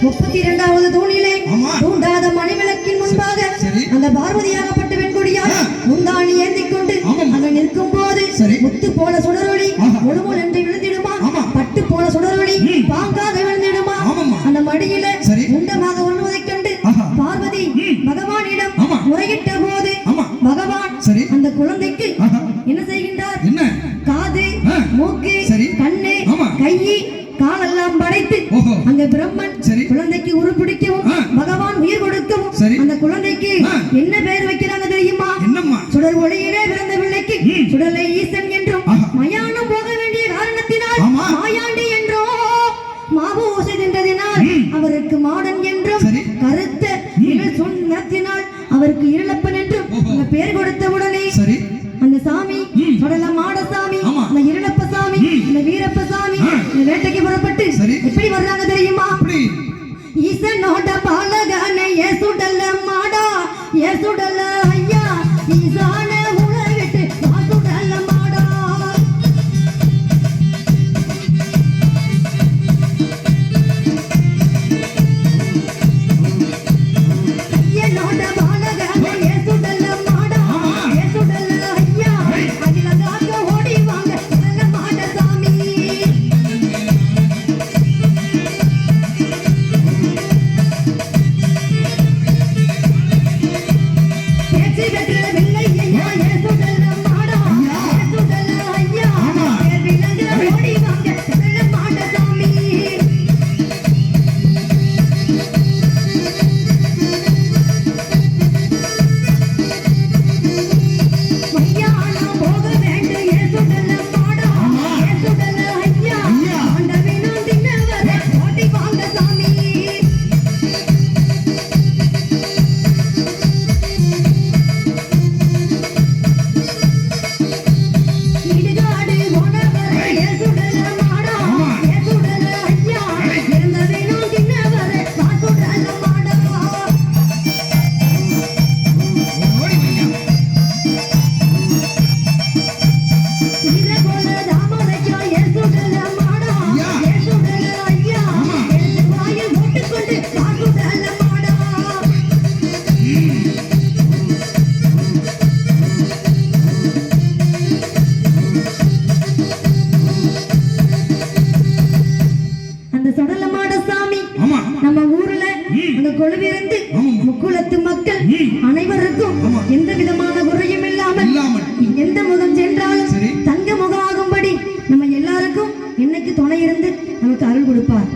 முப்பத்தி இரண்டாவது தூணிலே. தூண்டாத மணிவிளக்கின் முன்பாக. அந்த பார்வதியாகப்பட்ட வெண்கொடியால். முந்தாணி ஏந்திக் கொண்டு. அங்க நிற்கும் போது. முத்து போல சுடரொளி ஆஹா. முழுமுள் என்று விழுந்திடுமா. பட்டு போல சுடரொளி. பாங்காக விழுந்திடுமா. அந்த மடியில. முண்டமாக வருவதைக் கண்டு. பார்வதி. பகவானிடம். முறையிட்ட போது. பகவான். அந்த குழந்தைக்கு. என்ன செய்கின்றார் அந்த பிரம்மன். குழந்தைக்கு உருப்பிடிக்கவும். பகவான் உயிர் கொடுக்கவும். அந்த குழந்தைக்கு. என்ன பெயர் வைக்கிறாங்க தெரியுமா சுடர் ஒளியிலே பிறந்த பிள்ளைக்கு. சுடலை ஈசன் என்றும். மயானம் போக வேண்டிய காரணத்தினால். மாயாண்டி என்றோ மாபூசை தின்றதினால். அவருக்கு மாடன் என்றும். கருத்த இருள் நிறத்தினால் அவருக்கு இருளப்பன் என்றும். அந்த பெயர் கொடுத்த உடனே அந்த சாமி. சொடல மாடசாமி. அந்த இருளப்ப சாமி. அந்த வீரப்ப சாமி வேட்டைக்கு புறப்பட்டு দিছে নহটা পাওয়া লাগা மாடசாமி நம்ம ஊர்ல அந்த குழுவிலிருந்து முக்குளத்து மக்கள் அனைவருக்கும் எந்த விதமான குறையும் இல்லாமல் எந்த முகம் சென்றாலும் தங்க முகம் ஆகும்படி நம்ம எல்லாருக்கும் என்னைக்கு துணை இருந்து நமக்கு அருள் கொடுப்பார்.